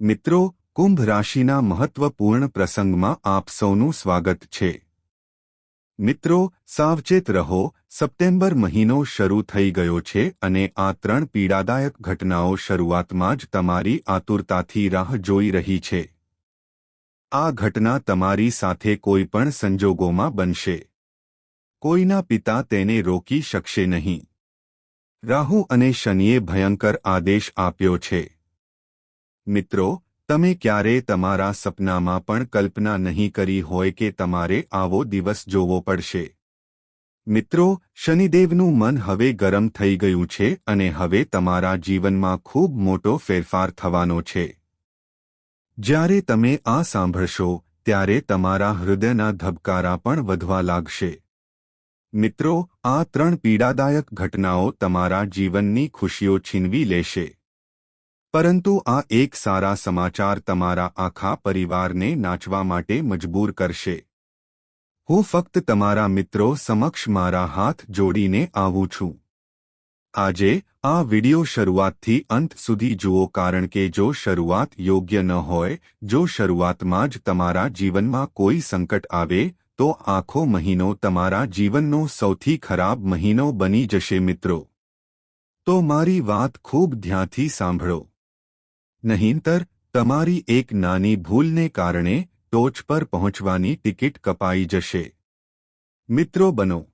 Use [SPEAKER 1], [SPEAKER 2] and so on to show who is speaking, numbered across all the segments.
[SPEAKER 1] મિત્રો, કુંભ રાશિના મહત્વપૂર્ણ પ્રસંગમાં આપ સૌનું સ્વાગત છે. મિત્રો, સાવચેત રહો, સપ્ટેમ્બર મહિનો શરૂ થઈ ગયો છે અને આ ત્રણ પીડાદાયક ઘટનાઓ શરૂઆતમાં જ તમારી આતુરતાથી રાહ જોઈ રહી છે. આ ઘટના તમારી સાથે કોઈપણ સંજોગોમાં બનશે. કોઈના પિતા તેને રોકી શકશે નહીં. રાહુ અને શનિએ ભયંકર આદેશ આપ્યો છે. મિત્રો, તમે ક્યારે તમારા સપનામાં પણ કલ્પના નહીં કરી હોય કે તમારે આવો દિવસ જોવો પડશે? મિત્રો, શનિદેવનું મન હવે ગરમ થઈ ગયું છે અને હવે તમારા જીવનમાં ખૂબ મોટો ફેરફાર થવાનો છે. જ્યારે તમે આ સાંભળશો, ત્યારે તમારા હૃદયના ધબકારા પણ વધવા લાગશે. મિત્રો, આ ત્રણ પીડાદાયક ઘટનાઓ તમારા જીવનની ખુશીઓ છીનવી લેશે. પરંતુ આ એક સારા સમાચાર તમારા આખા પરિવારને નાચવા માટે મજબૂર કરશે. હું ફક્ત તમારા મિત્રો સમક્ષ મારા હાથ જોડીને આવું છું. આજે, આ વિડિયો શરૂઆતથી અંત સુધી જુઓ કારણ કે જો શરૂઆત યોગ્ય ન હોય, જો શરૂઆતમાં જ તમારા જીવનમાં કોઈ સંકટ આવે, તો આખો મહિનો તમારા જીવનનો સૌથી ખરાબ મહિનો બની જશે મિત્રો. તો મારી વાત ખૂબ ધ્યાનથી સાંભળો. નહીંતર, તમારી એક નાની ભૂલને કારણે ટોચ પર પહોંચવાની ટિકિટ કપાઈ જશે. મિત્રો બનો.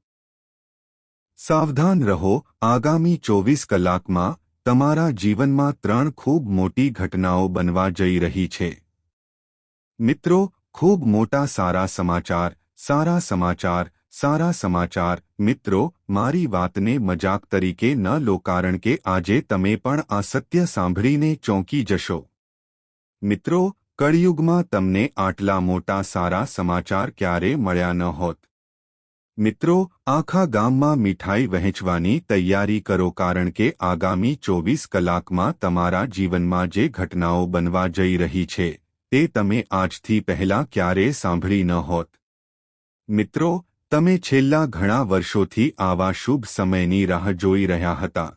[SPEAKER 1] સાવધાન રહો, આગામી ચોવીસ કલાકમાં તમારા જીવનમાં ત્રણ ખૂબ મોટી ઘટનાઓ બનવા જઈ રહી છે. મિત્રો, ખૂબ મોટા સારા સમાચાર સારા સમાચાર સારા સમાચાર મિત્રો, મારી વાતને મજાક તરીકે ન લો કારણ કે આજે તમે પણ આ સત્ય સાંભળીને ચોંકી જશો. મિત્રો, કળિયુગમાં તમને આટલા મોટા સારા સમાચાર ક્યારે મળ્યા ન હોત? મિત્રો, આખા ગામમાં મીઠાઈ વહેંચવાની તૈયારી કરો કારણ કે આગામી ચોવીસ કલાકમાં તમારા જીવનમાં જે ઘટનાઓ બનવા જઈ રહી છે, તે તમે આજથી પહેલા ક્યારે સાંભળી ન હોત? મિત્રો તમે છેલ્લા ઘણા વર્ષોથી આવા શુભ સમયની રાહ જોઈ રહ્યા હતા.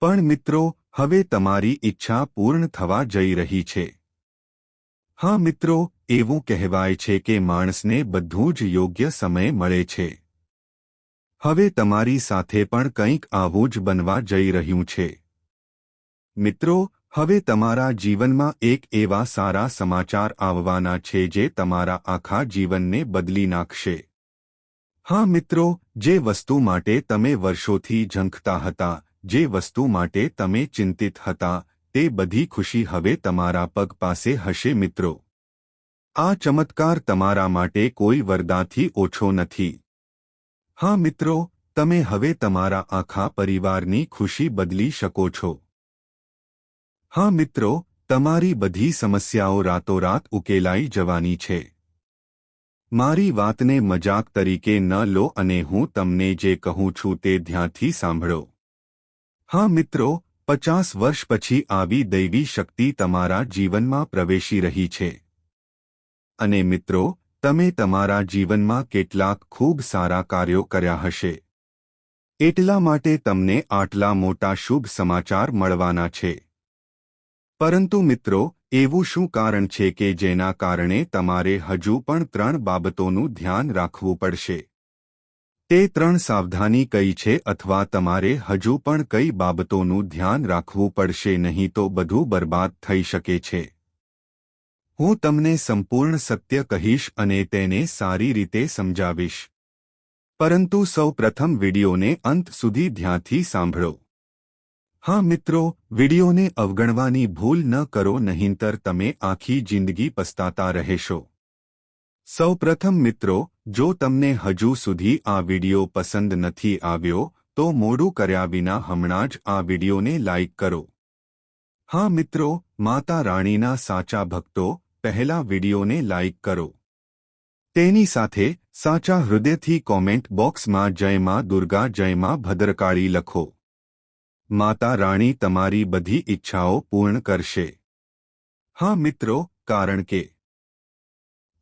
[SPEAKER 1] પણ મિત્રો, હવે તમારી ઈચ્છા પૂર્ણ થવા જઈ રહી છે. હા મિત્રો, એવું કહેવાય છે કે માણસને બધું જ યોગ્ય સમય મળે છે. હવે તમારી સાથે પણ કંઈક આવું જ બનવા જઈ રહ્યું છે. મિત્રો, હવે તમારા જીવનમાં એક એવા સારા સમાચાર આવવાના છે જે તમારા આખા જીવનને બદલી નાખશે. હા મિત્રો, જે વસ્તુ માટે તમે વર્ષોથી ઝંખતા હતા, જે વસ્તુ માટે તમે ચિંતિત હતા, તે બધી ખુશી હવે તમારા પગ પાસે હશે મિત્રો. આ ચમત્કાર તમારા માટે કોઈ વરદાથી ઓછો નથી. હા મિત્રો, તમે હવે તમારા આખા પરિવારની ખુશી બદલી શકો છો. હા મિત્રો, તમારી બધી સમસ્યાઓ રાતોરાત ઉકેલાઈ જવાની છે. મારી વાતને મજાક તરીકે ન લો અને હું તમને જે કહું છું તે ધ્યાનથી સાંભળો. હા મિત્રો, પચાસ વર્ષ પછી આવી દૈવી શક્તિ તમારા જીવનમાં પ્રવેશી રહી છે. અને મિત્રો, તમે તમારા જીવનમાં કેટલાક ખૂબ સારા કાર્યો કર્યા હશે. એટલા માટે તમને આટલા મોટા શુભ સમાચાર મળવાના છે. પરંતુ મિત્રો, એવું શું કારણ છે કે જેના કારણે તમારે હજુ પણ ત્રણ બાબતોનું ધ્યાન રાખવું પડશે? તે ત્રણ સાવધાની કઈ છે અથવા તમારે હજુ પણ કઈ બાબતોનું ધ્યાન રાખવું પડશે નહીં તો બધું બરબાદ થઈ શકે છે? હું તમને સંપૂર્ણ સત્ય કહીશ અને તેને સારી રીતે સમજાવીશ. પરંતુ સૌ પ્રથમ વિડીયોને અંત સુધી ધ્યાનથી સાંભળો. હા મિત્રો, વિડીયોને અવગણવાની ભૂલ ન કરો નહીંતર તમે આખી જિંદગી પસ્તાતા રહેશો. સૌપ્રથમ મિત્રો, જો તમને હજુ સુધી આ વીડિયો પસંદ નથી આવ્યો, તો મોડું કર્યા વિના હમણાં જ આ વિડીયોને લાઇક કરો. હા મિત્રો, માતા રાણીના સાચા ભક્તો, પહેલા વિડીયોને લાઇક કરો. તેની સાથે સાચા હૃદયથી કોમેન્ટ બોક્સમાં જય માં દુર્ગા જય માં ભદ્રકાળી લખો. માતા રાણી તમારી બધી ઈચ્છાઓ પૂર્ણ કરશે. હા, મિત્રો, કારણ કે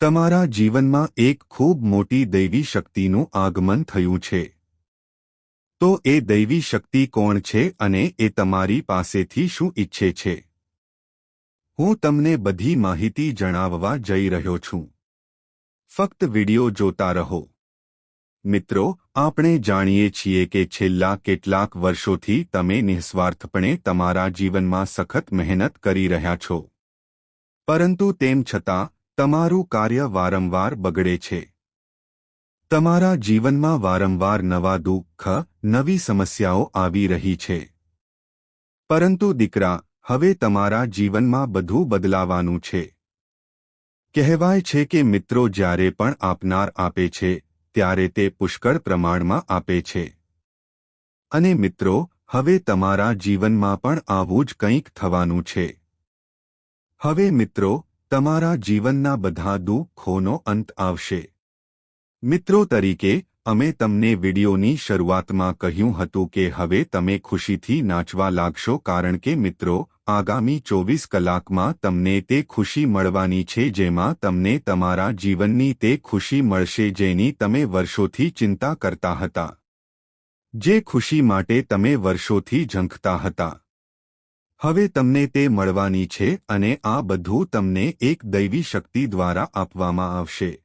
[SPEAKER 1] તમારા જીવનમાં એક ખૂબ મોટી દૈવી શક્તિનું આગમન થયું છે. તો એ દૈવી શક્તિ કોણ છે અને એ તમારી પાસેથી શું ઈચ્છે છે? હું તમને બધી માહિતી જણાવવા જઈ રહ્યો છું. ફક્ત વિડિયો જોતા રહો. મિત્રો, આપણે જાણીએ છીએ કે છેલ્લા કેટલાક વર્ષોથી તમે નિઃસ્વાર્થપણે તમારા જીવનમાં સખત મહેનત કરી રહ્યા છો. પરંતુ તેમ છતાં, તમારું કાર્ય વારંવાર બગડે છે. તમારા જીવનમાં વારંવાર નવા દુઃખ, નવી સમસ્યાઓ આવી રહી છે. પરંતુ દીકરા, હવે તમારા જીવનમાં બધું બદલાવાનું છે. કહેવાય છે કે મિત્રો જ્યારે પણ આપનાર આપે છે ત્યારે તે પુષ્કળ પ્રમાણમાં આપે છે. અને મિત્રો, હવે તમારા જીવનમાં પણ આવું જ કંઈક થવાનું છે. હવે મિત્રો, તમારા જીવનના બધા દુઃખોનો અંત આવશે. મિત્રો તરીકે, અમે તમને વિડિયોની શરૂઆતમાં કહ્યું હતું કે હવે તમે ખુશીથી નાચવા લાગશો કારણ કે મિત્રો આગામી ચોવીસ કલાકમાં તમને તે ખુશી મળવાની છે જેમાં તમને તમારા જીવનની તે ખુશી મળશે જેની તમે વર્ષોથી ચિંતા કરતા હતા. જે ખુશી માટે તમે વર્ષોથી ઝંખતા હતા. હવે તમને તે મળવાની છે અને આ બધું તમને એક દૈવી શક્તિ દ્વારા આપવામાં આવશે.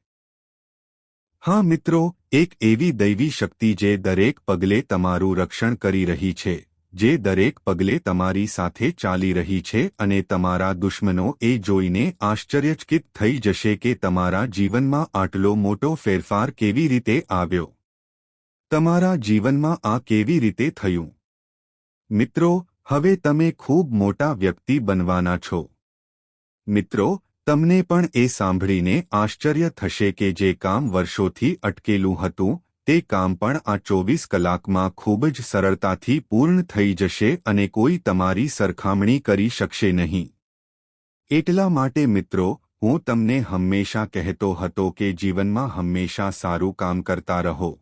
[SPEAKER 1] હા મિત્રો, એક એવી દૈવી શક્તિ જે દરેક પગલે તમારું રક્ષણ કરી રહી છે. જે દરેક પગલે તમારી સાથે ચાલી રહી છે અને તમારા દુશ્મનો એ જોઈને આશ્ચર્યચકિત થઈ જશે કે તમારા જીવનમાં આટલો મોટો ફેરફાર કેવી રીતે આવ્યો? તમારા જીવનમાં આ કેવી રીતે થયું? મિત્રો, હવે તમે ખૂબ મોટા વ્યક્તિ બનવાના છો. મિત્રો, તમને પણ એ સાંભળીને આશ્ચર્ય થશે કે જે કામ વર્ષોથી અટકેલું હતું તે કામ પણ આ ચોવીસ કલાકમાં ખૂબ જ સરળતાથી પૂર્ણ થઈ જશે અને કોઈ તમારી સરખામણી કરી શકશે નહીં. એટલા માટે મિત્રો, હું તમને હંમેશા કહેતો હતો કે જીવનમાં હંમેશા સારું કામ કરતા રહો.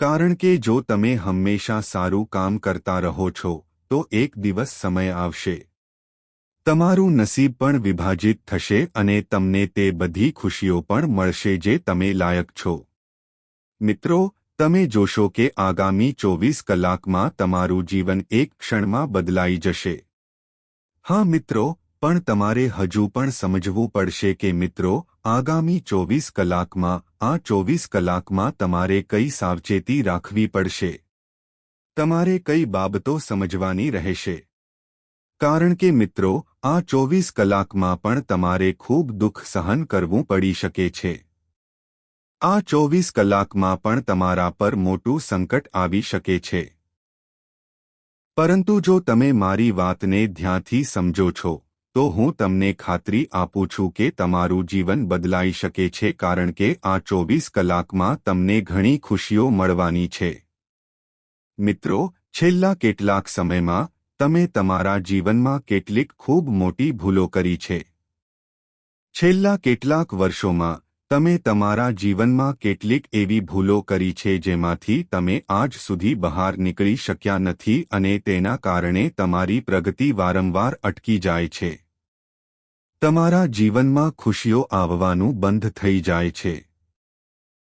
[SPEAKER 1] કારણ કે જો તમે હંમેશા સારું કામ કરતા રહો છો, તો એક દિવસ સમય આવશે. તમારું નસીબ પણ વિભાજિત થશે અને તમને તે બધી ખુશીઓ પણ મળશે જે તમે લાયક છો. મિત્રો, તમે જોશો કે આગામી ચોવીસ કલાકમાં તમારું જીવન એક ક્ષણમાં બદલાઈ જશે. હા મિત્રો, પણ તમારે હજુ પણ સમજવું પડશે કે મિત્રો, આગામી ચોવીસ કલાકમાં, આ ચોવીસ કલાકમાં તમારે કઈ સાવચેતી રાખવી પડશે? તમારે કઈ બાબતો સમજવાની રહેશે? કારણ કે મિત્રો, આ ચોવીસ કલાકમાં પણ તમારે ખૂબ દુઃખ સહન કરવું પડી શકે છે. આ ચોવીસ કલાકમાં પણ તમારા પર મોટું સંકટ આવી શકે છે. પરંતુ જો તમે મારી વાતને ધ્યાનથી સમજો છો, તો હું તમને ખાતરી આપું છું કે તમારું જીવન બદલાઈ શકે છે કારણ કે આ ચોવીસ કલાકમાં તમને ઘણી ખુશીઓ મળવાની છે. મિત્રો, છેલ્લા કેટલાક સમયમાં, તમે તમારા જીવનમાં કેટલીક ખૂબ મોટી ભૂલો કરી છે. છેલ્લા કેટલાક વર્ષોમાં તમે તમારા જીવનમાં કેટલીક એવી ભૂલો કરી છે જેમાંથી તમે આજ સુધી બહાર નીકળી શક્યા નથી અને તેના કારણે તમારી પ્રગતિ વારંવાર અટકી જાય છે. તમારા જીવનમાં ખુશીઓ આવવાનું બંધ થઈ જાય છે.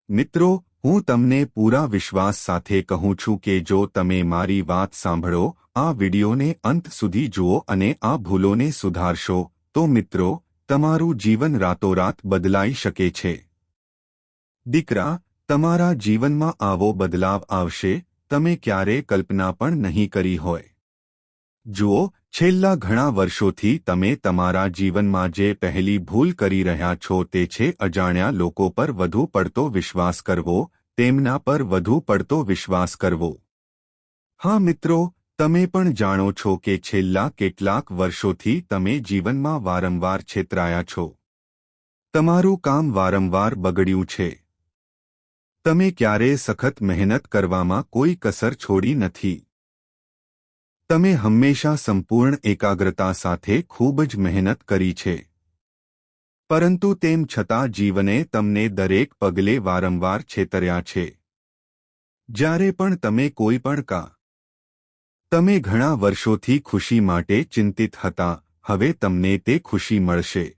[SPEAKER 1] મિત્રો, હું તમને પૂરા વિશ્વાસ સાથે કહું છું કે જો તમે મારી વાત સાંભળો, આ વિડિયોને અંત સુધી જુઓ અને આ ભૂલોને સુધારશો, તો મિત્રો તમારું જીવન રાતોરાત બદલાઈ શકે છે. દીકરા, તમારા જીવનમાં આવો બદલાવ આવશે, તમે ક્યારે કલ્પના પણ નહીં કરી હોય. જુઓ, છેલ્લા ઘણા વર્ષોથી તમે તમારા જીવનમાં જે પહેલી ભૂલ કરી રહ્યા છો તે છે અજાણ્યા લોકો પર વધુ પડતો વિશ્વાસ કરવો, તેમના પર વધુ પડતો વિશ્વાસ કરવો. હા મિત્રો તમે પણ જાણો છો કે છેલ્લા કેટલાક વર્ષોથી તમે જીવનમાં વારંવાર છેતરાયા છો. તમારું કામ વારંવાર બગડ્યું છે. તમે ક્યારેય સખત મહેનત કરવામાં કોઈ કસર છોડી નથી. તમે હંમેશા સંપૂર્ણ એકાગ્રતા સાથે ખૂબ જ મહેનત કરી છે. પરંતુ તેમ છતાં જીવને તમને દરેક પગલે વારંવાર છેતર્યા છે. જ્યારે પણ તમે કોઈ પણ કા તમે ઘણા વર્ષોથી ખુશી માટે ચિંતિત હતા, હવે તમને તે ખુશી મળશે.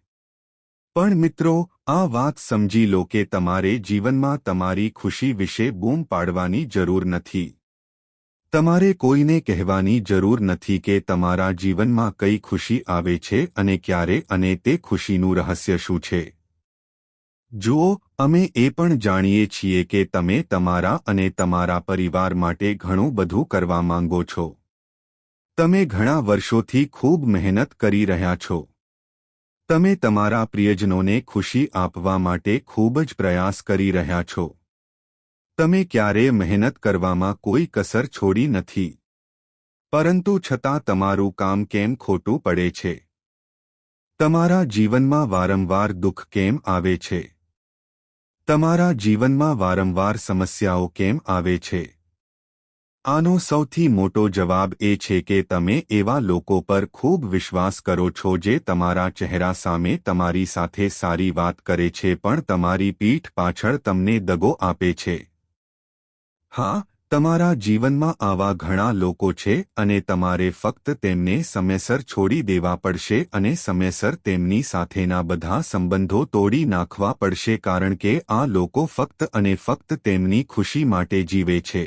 [SPEAKER 1] પણ મિત્રો, આ વાત સમજી લો કે તમારે જીવનમાં તમારી ખુશી વિશે બૂમ પાડવાની જરૂર નથી. તમારે કોઈને કહેવાની જરૂર નથી કે તમારા જીવનમાં કઈ ખુશી આવે છે અને ક્યારે અને તે ખુશીનું રહસ્ય શું છે. જુઓ, અમે એ પણ જાણીએ છીએ કે તમે તમારા અને તમારા પરિવાર માટે ઘણું બધું કરવા માંગો છો. તમે ઘણા વર્ષોથી ખૂબ મહેનત કરી રહ્યા છો. તમે તમારા પ્રિયજનોને ખુશી આપવા માટે ખૂબ જ પ્રયાસ કરી રહ્યા છો. તમે ક્યારેય મહેનત કરવામાં કોઈ કસર છોડી નથી. પરંતુ છતાં તમારું કામ કેમ ખોટું પડે છે? તમારા જીવનમાં વારંવાર દુઃખ કેમ આવે છે? તમારા જીવનમાં વારંવાર સમસ્યાઓ કેમ આવે છે? આનો સૌથી મોટો જવાબ એ છે કે તમે એવા લોકો પર ખૂબ વિશ્વાસ કરો છો જે તમારા ચહેરા સામે તમારી સાથે સારી વાત કરે છે પણ તમારી પીઠ પાછળ તમને દગો આપે છે. હા, તમારા જીવનમાં આવા ઘણા લોકો છે અને તમારે ફક્ત તેમને સમયસર છોડી દેવા પડશે અને સમયસર તેમની સાથેના બધા સંબંધો તોડી નાખવા પડશે કારણ કે આ લોકો ફક્ત અને ફક્ત તેમની ખુશી માટે જીવે છે.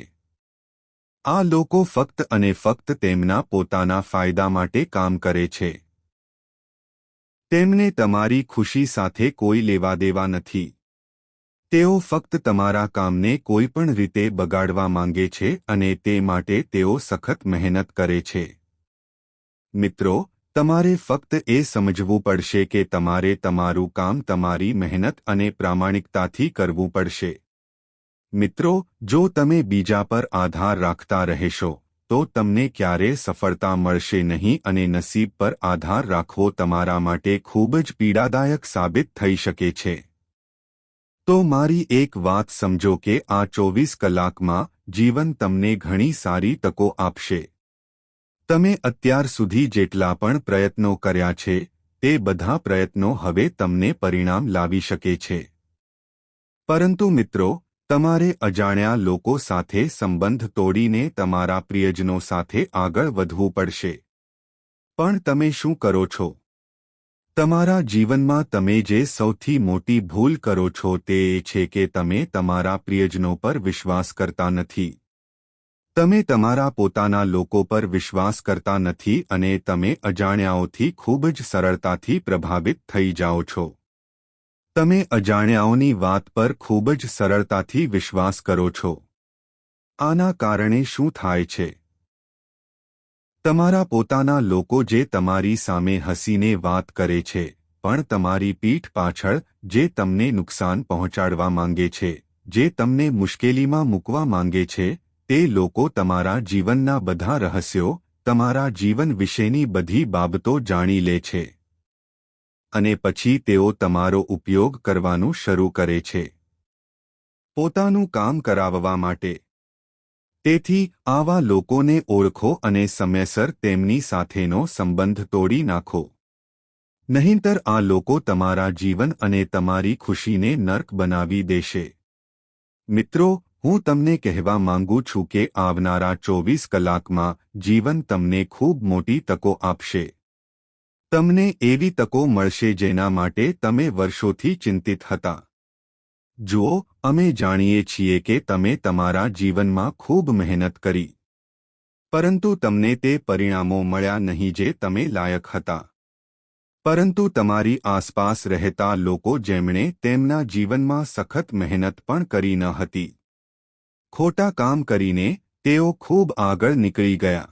[SPEAKER 1] આ લોકો ફક્ત અને ફક્ત તેમના પોતાના ફાયદા માટે કામ કરે છે. તેમને તમારી ખુશી સાથે કોઈ લેવા દેવા નથી. તેઓ ફક્ત તમારા કામને કોઈપણ રીતે બગાડવા માંગે છે અને તે માટે તેઓ સખત મહેનત કરે છે. મિત્રો, તમારે ફક્ત એ સમજવું પડશે કે તમારે તમારું કામ તમારી મહેનત અને પ્રામાણિકતાથી કરવું પડશે. મિત્રો, જો તમે બીજા પર આધાર રાખતા રહેશો, તો તમને ક્યારે સફળતા મળશે નહીં અને નસીબ પર આધાર રાખવો તમારા માટે ખૂબ જ પીડાદાયક સાબિત થઈ શકે છે. તો મારી એક વાત સમજો કે આ ચોવીસ કલાકમાં જીવન તમને ઘણી સારી તકો આપશે. તમે અત્યાર સુધી જેટલા પણ પ્રયત્નો કર્યા છે, તે બધા પ્રયત્નો હવે તમને પરિણામ લાવી શકે છે. પરંતુ મિત્રો તમારે અજાણ્યા લોકો સાથે સંબંધ તોડીને તમારા પ્રિયજનો સાથે આગળ વધવું પડશે. પણ તમે શું કરો છો? તમારા જીવનમાં તમે જે સૌથી મોટી ભૂલ કરો છો તે એ છે કે તમે તમારા પ્રિયજનો પર વિશ્વાસ કરતા નથી. તમે તમારા પોતાના લોકો પર વિશ્વાસ કરતા નથી અને તમે અજાણ્યાઓથી ખૂબ જ સરળતાથી પ્રભાવિત થઈ જાઓ છો. તમે અજાણ્યાઓની વાત પર ખૂબ જ સરળતાથી વિશ્વાસ કરો છો. આના કારણે શું થાય છે? તમારા પોતાના લોકો જે તમારી સામે હસીને વાત કરે છે, પણ તમારી પીઠ પાછળ જે તમને નુકસાન પહોંચાડવા માંગે છે, જે તમને મુશ્કેલીમાં મૂકવા માંગે છે, તે લોકો તમારા જીવનના બધા રહસ્યો, તમારા જીવન વિશેની બધી બાબતો જાણી લે છે. અને પછી તેઓ તમારો ઉપયોગ કરવાનું શરૂ કરે છે. પોતાનું કામ કરાવવા માટે. તેથી, આવા લોકોને ઓળખો અને સમયસર તેમની સાથેનો સંબંધ તોડી નાખો. નહીંતર આ લોકો તમારા જીવન અને તમારી ખુશીને નર્ક બનાવી દેશે. મિત્રો, હું તમને કહેવા માંગુ છું કે આવનારા ચોવીસ કલાકમાં જીવન તમને ખૂબ મોટી તકો આપશે. તમને એવી તકો મળશે જેના માટે તમે વર્ષોથી ચિંતિત હતા. જુઓ અમે જાણીએ છીએ કે તમે તમારા જીવનમાં ખૂબ મહેનત કરી. પરંતુ તમને તે પરિણામો મળ્યા નહીં જે તમે લાયક હતા. પરંતુ તમારી આસપાસ રહેતા લોકો જેમણે તેમના જીવનમાં સખત મહેનત પણ કરી ન હતી. ખોટા કામ કરીને તેઓ ખૂબ આગળ નીકળી ગયા.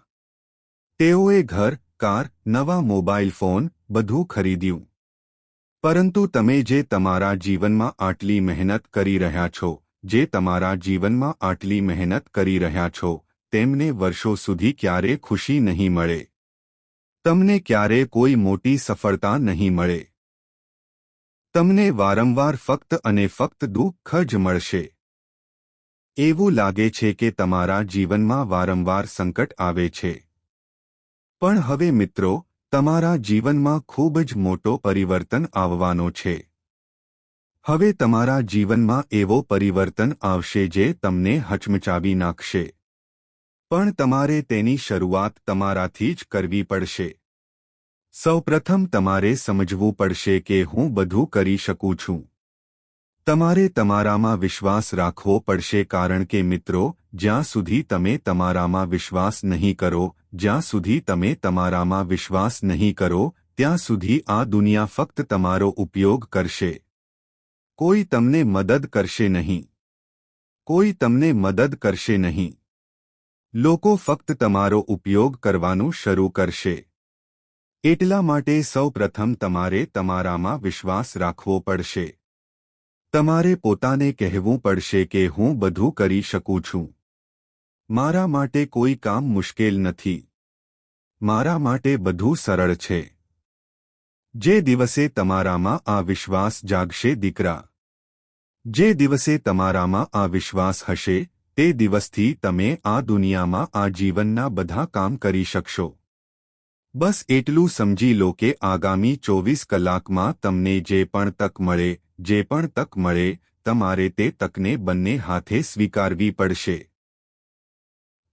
[SPEAKER 1] તેઓએ ઘર કાર, નવા મોબાઈલ ફોન, બધું ખરીદ્યું. પરંતુ તમે જે તમારા જીવનમાં આટલી મહેનત કરી રહ્યા છો, જે તમારા જીવનમાં આટલી મહેનત કરી રહ્યા છો, તેમને વર્ષો સુધી ક્યારે ખુશી નહીં મળે? તમને ક્યારે કોઈ મોટી સફળતા નહીં મળે? તમને વારંવાર ફક્ત અને ફક્ત દુઃખ જ મળશે. એવું લાગે છે કે તમારા જીવનમાં વારંવાર સંકટ આવે છે. પણ હવે મિત્રો, તમારા જીવનમાં ખૂબ જ મોટો પરિવર્તન આવવાનો છે. હવે તમારા જીવનમાં એવો પરિવર્તન આવશે જે તમને હચમચાવી નાખશે. પણ તમારે તેની શરૂઆત તમારાથી જ કરવી પડશે. સૌપ્રથમ તમારે સમજવું પડશે કે હું બધું કરી શકું છું. તમારે તમારામાં વિશ્વાસ રાખવો પડશે કારણ કે મિત્રો, જ્યાં સુધી તમે તમારામાં વિશ્વાસ નહીં કરો, જ્યાં સુધી તમે તમારામાં વિશ્વાસ નહીં કરો, ત્યાં સુધી આ દુનિયા ફક્ત તમારો ઉપયોગ કરશે. કોઈ તમને મદદ કરશે નહીં. કોઈ તમને મદદ કરશે નહીં. લોકો ફક્ત તમારો ઉપયોગ કરવાનું શરૂ કરશે. એટલા માટે સૌ પ્રથમ તમારે તમારામાં વિશ્વાસ રાખવો પડશે. તમારે પોતાને કહેવું પડશે કે હું બધું કરી શકું છું. મારા માટે કોઈ કામ મુશ્કેલ નથી. મારા માટે બધું સરળ છે. જે દિવસે તમારામાં આ વિશ્વાસ જાગશે દીકરા. જે દિવસે તમારામાં આ વિશ્વાસ હશે, તે દિવસથી તમે આ દુનિયામાં આ જીવનના બધા કામ કરી શકશો. બસ એટલું સમજી લો કે આગામી ચોવીસ કલાકમાં તમને જે પણ તક મળે જે પણ તક મળે, તમારે તે તકને બંને હાથે સ્વીકારવી પડશે.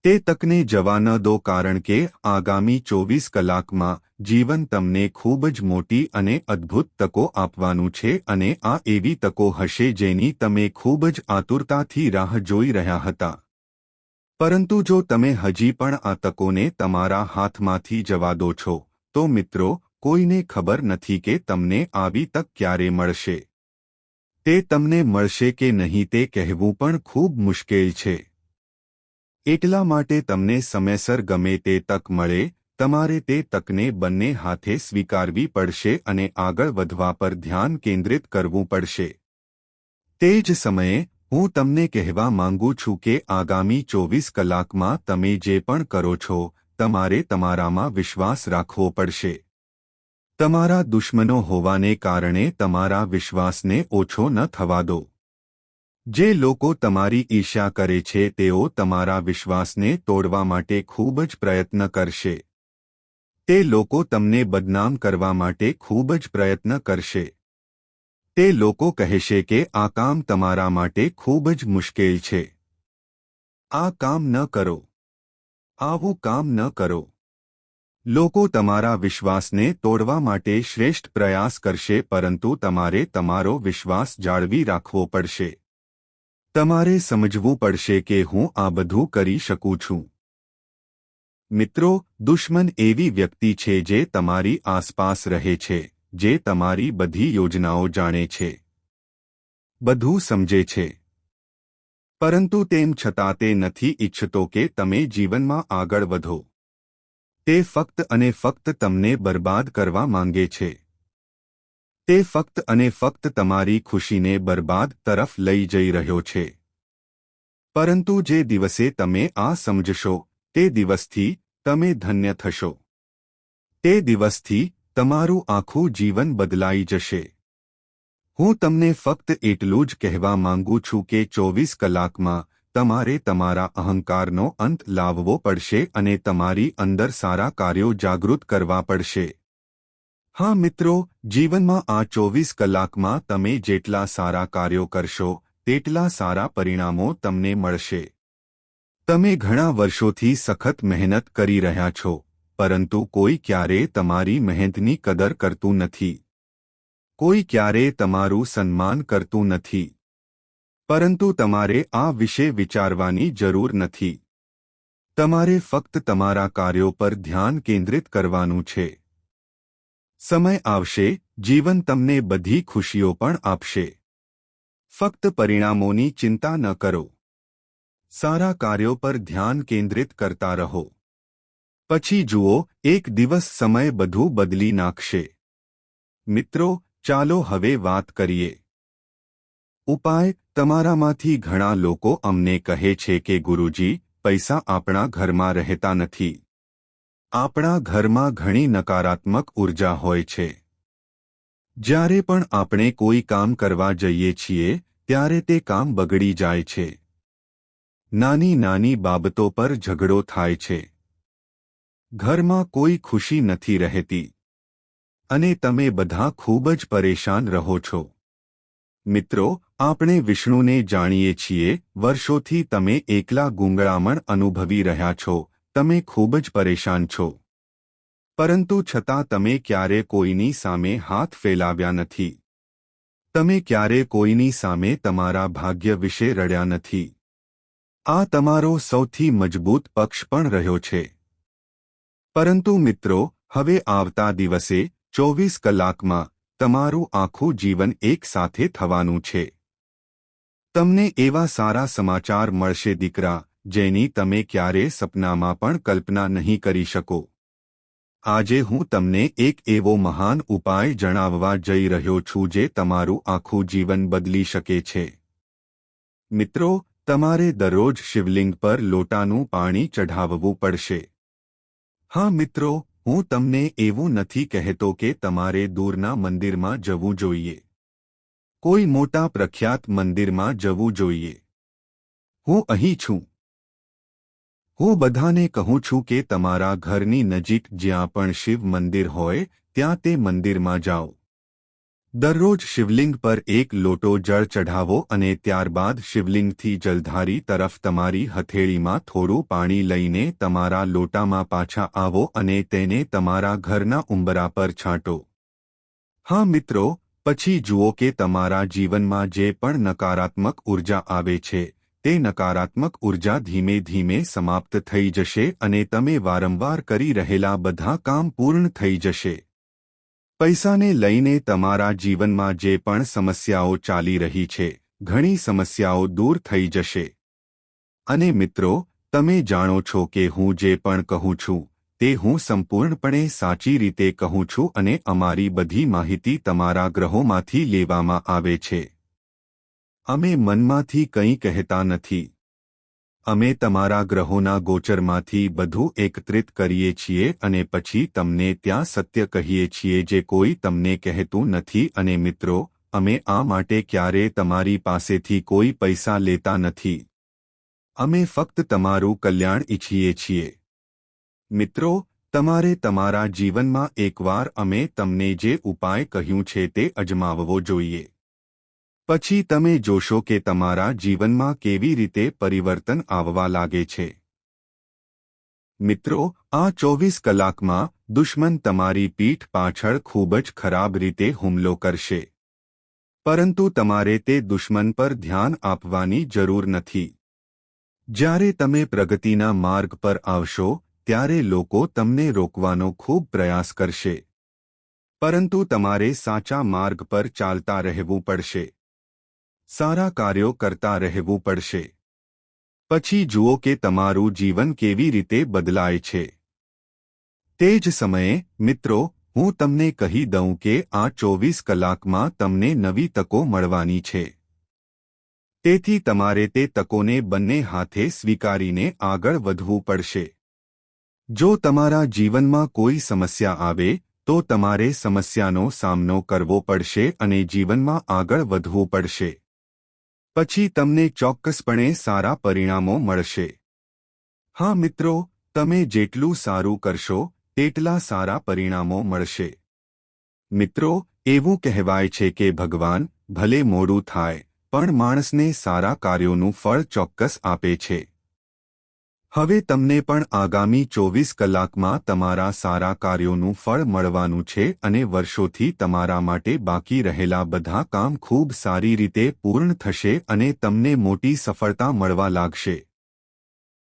[SPEAKER 1] તે તકને જવા ન દો કારણ કે આગામી ચોવીસ કલાકમાં જીવન તમને ખૂબ જ મોટી અને અદ્ભુત તકો આપવાનું છે અને આ એવી તકો હશે જેની તમે ખૂબ જ આતુરતાથી રાહ જોઈ રહ્યા હતા. પરંતુ જો તમે હજી પણ આ તકોને તમારા હાથમાંથી જવા દો છો, તો મિત્રો, કોઈને ખબર નથી કે તમને આવી તક ક્યારે મળશે. તે તમને મળશે કે નહીં તે કહેવું પણ ખૂબ મુશ્કેલ છે. એટલા માટે તમને સમયસર ગમે તે તક મળે, તમારે તે તકને બંને હાથે સ્વીકારવી પડશે અને આગળ વધવા પર ધ્યાન કેન્દ્રિત કરવું પડશે. તે જ સમયે, હું તમને કહેવા માંગુ છું કે આગામી ચોવીસ કલાકમાં તમે જે પણ કરો છો, તમારે તમારામાં વિશ્વાસ રાખવો પડશે. તમારા દુશ્મનો હોવાને કારણે તમારા વિશ્વાસને ઓછો ન થવા દો. જે લોકો તમારી ઈર્ષ્યા કરે છે, તેઓ તમારા વિશ્વાસને તોડવા માટે ખૂબ જ પ્રયત્ન કરશે. તે લોકો તમને બદનામ કરવા માટે ખૂબ જ પ્રયત્ન કરશે. તે લોકો કહેશે કે આ કામ તમારા માટે ખૂબ જ મુશ્કેલ છે. આ કામ ન કરો. આવું કામ ન કરો. લોકો તમારા વિશ્વાસને તોડવા માટે શ્રેષ્ઠ પ્રયાસ કરશે, પરંતુ તમારે તમારો વિશ્વાસ જાળવી રાખવો પડશે. તમારે સમજવું પડશે કે હું આ બધું કરી શકું છું. મિત્રો, દુશ્મન એવી વ્યક્તિ છે જે તમારી આસપાસ રહે છે, જે તમારી બધી યોજનાઓ જાણે છે. બધું સમજે છે. પરંતુ તેમ છતાં તે નથી ઇચ્છતો કે તમે જીવનમાં આગળ વધો. તે ફક્ત અને ફક્ત તમને બરબાદ કરવા માંગે છે. તે ફક્ત અને ફક્ત તમારી ખુશીને બરબાદ તરફ લઈ જઈ રહ્યો છે. પરંતુ જે દિવસે તમે આ સમજશો, તે દિવસથી તમે ધન્ય થશો. તે દિવસથી તમારું આખું જીવન બદલાઈ જશે. હું તમને ફક્ત એટલું જ કહેવા માંગુ છું કે ચોવીસ કલાકમાં તમારે તમારા અહંકારનો અંત લાવવો પડશે અને તમારી અંદર સારા કાર્યો જાગૃત કરવા પડશે. હા મિત્રો, જીવનમાં આ ચોવીસ કલાકમાં તમે જેટલા સારા કાર્યો કરશો, તેટલા સારા પરિણામો તમને મળશે. તમે ઘણા વર્ષોથી સખત મહેનત કરી રહ્યા છો, પરંતુ કોઈ ક્યારે તમારી મહેનતની કદર કરતું નથી. કોઈ ક્યારે તમારું સન્માન કરતું નથી. પરંતુ તમારે આ વિશે વિચારવાની જરૂર નથી. તમારે ફક્ત તમારા કાર્યો પર ધ્યાન કેન્દ્રિત કરવાનું છે. સમય આવશે, જીવન તમને બધી ખુશીઓ પણ આપશે. ફક્ત પરિણામોની ચિંતા ન કરો. સારા કાર્યો પર ધ્યાન કેન્દ્રિત કરતા રહો. પછી જુઓ, એક દિવસ સમય બધું બદલી નાખશે. મિત્રો, ચાલો હવે વાત કરીએ. ઉપાય તમારામાંથી ઘણા લોકો અમને કહે છે કે, ગુરુજી, પૈસા આપણા ઘરમાં રહેતા નથી. આપણા ઘરમાં ઘણી નકારાત્મક ઊર્જા હોય છે. જ્યારે પણ આપણે કોઈ કામ કરવા જઈએ છીએ, ત્યારે તે કામ બગડી જાય છે. નાની નાની બાબતો પર ઝઘડો થાય છે. ઘરમાં કોઈ ખુશી નથી રહેતી. અને તમે બધા ખૂબ જ પરેશાન રહો છો. મિત્રો, આપણે વિષ્ણુને જાણીએ છીએ, વર્ષોથી તમે એકલા ગુંગળામણ અનુભવી રહ્યા છો, તમે ખૂબ જ પરેશાન છો. પરંતુ છતાં તમે ક્યારે કોઈની સામે હાથ ફેલાવ્યા નથી. તમે ક્યારે કોઈની સામે તમારા ભાગ્ય વિશે રડ્યા નથી. આ તમારો સૌથી મજબૂત પક્ષ પણ રહ્યો છે. પરંતુ મિત્રો, હવે આવતા દિવસે, ચોવીસ કલાકમાં તમારું આખું જીવન એક સાથે થવાનું છે. તમને એવા સારા સમાચાર મળશે, દીકરા, જેની તમે ક્યારે સપનામાં પણ કલ્પના નહીં કરી શકો. આજે હું તમને એક એવો મહાન ઉપાય જણાવવા જઈ રહ્યો છું જે તમારું આખું જીવન બદલી શકે છે. મિત્રો, તમારે દરરોજ શિવલિંગ પર લોટાનું પાણી ચઢાવવું પડશે. હા, મિત્રો હું તમને એવું નથી કહેતો કે તમારે દૂરના મંદિરમાં જવું જોઈએ. કોઈ મોટા પ્રખ્યાત મંદિરમાં જવું જોઈએ. હું અહીં છું. હું બધાને કહું છું કે તમારા ઘરની નજીક જ્યાં પણ શિવ મંદિર હોય, ત્યાં તે મંદિરમાં જાઓ. દરરોજ શિવલિંગ પર એક લોટો જળ ચઢાવો અને ત્યારબાદ શિવલિંગથી જલધારી તરફ તમારી હથેળીમાં થોડું પાણી લઈને તમારા લોટામાં પાછા આવો અને તેને તમારા ઘરના ઉંબરા પર છાંટો. હા મિત્રો, પછી જુઓ કે તમારા જીવનમાં જે પણ નકારાત્મક ઊર્જા આવે છે, તે નકારાત્મક ઊર્જા ધીમે ધીમે સમાપ્ત થઈ જશે અને તમે વારંવાર કરી રહેલા બધા કામ પૂર્ણ થઈ જશે. પૈસાને લઈને તમારા જીવનમાં જે પણ સમસ્યાઓ ચાલી રહી છે, ઘણી સમસ્યાઓ દૂર થઈ જશે. અને મિત્રો, તમે જાણો છો કે હું જે પણ કહું છું, તે હું સંપૂર્ણપણે સાચી રીતે કહું છું અને અમારી બધી માહિતી તમારા ગ્રહોમાંથી લેવામાં આવે છે. અમે મનમાંથી કંઈ કહેતા નથી. અમે તમારા ગ્રહોના ગોચરમાંથી બધું એકત્રિત કરીએ છીએ અને પછી તમને ત્યાં સત્ય કહીએ છીએ જે કોઈ તમને કહેતું નથી અને મિત્રો, અમે આ માટે ક્યારે તમારી પાસેથી કોઈ પૈસા લેતા નથી. અમે ફક્ત તમારું કલ્યાણ ઈચ્છીએ છીએ. મિત્રો, તમારે તમારા જીવનમાં એકવાર અમે તમને જે ઉપાય કહ્યું છે તે અજમાવવો જોઈએ. પછી તમે જોશો કે તમારા જીવનમાં કેવી રીતે પરિવર્તન આવવા લાગે છે. મિત્રો, આ ચોવીસ કલાકમાં દુશ્મન તમારી પીઠ પાછળ ખૂબ જ ખરાબ રીતે હુમલો કરશે. પરંતુ તમારે તે દુશ્મન પર ધ્યાન આપવાની જરૂર નથી. જ્યારે તમે પ્રગતિના માર્ગ પર આવશો, ત્યારે લોકો તમને રોકવાનો ખૂબ પ્રયાસ કરશે. પરંતુ તમારે સાચા માર્ગ પર ચાલતા રહેવું પડશે. સારા કાર્યો કરતા રહેવું પડશે. પછી જુઓ કે તમારું જીવન કેવી રીતે બદલાય છે. તે જ સમયે, મિત્રો, હું તમને કહી દઉં કે આ ચોવીસ કલાકમાં તમને નવી તકો મળવાની છે. તેથી તમારે તે તકોને બંને હાથે સ્વીકારીને આગળ વધવું પડશે. જો તમારા જીવનમાં કોઈ સમસ્યા આવે, તો તમારે સમસ્યાનો સામનો કરવો પડશે અને જીવનમાં આગળ વધવું પડશે. પછી તમને ચોક્કસપણે સારા પરિણામો મળશે. હા મિત્રો, તમે જેટલું સારું કરશો, તેટલા સારા પરિણામો મળશે. મિત્રો, એવું કહેવાય છે કે ભગવાન ભલે મોડું થાય, પણ માણસને સારા કાર્યોનું ફળ ચોક્કસ આપે છે. હવે તમને પણ આગામી ચોવીસ કલાકમાં તમારા સારા કાર્યોનું ફળ મળવાનું છે અને વર્ષોથી તમારા માટે બાકી રહેલા બધા કામ ખૂબ સારી રીતે પૂર્ણ થશે અને તમને મોટી સફળતા મળવા લાગશે.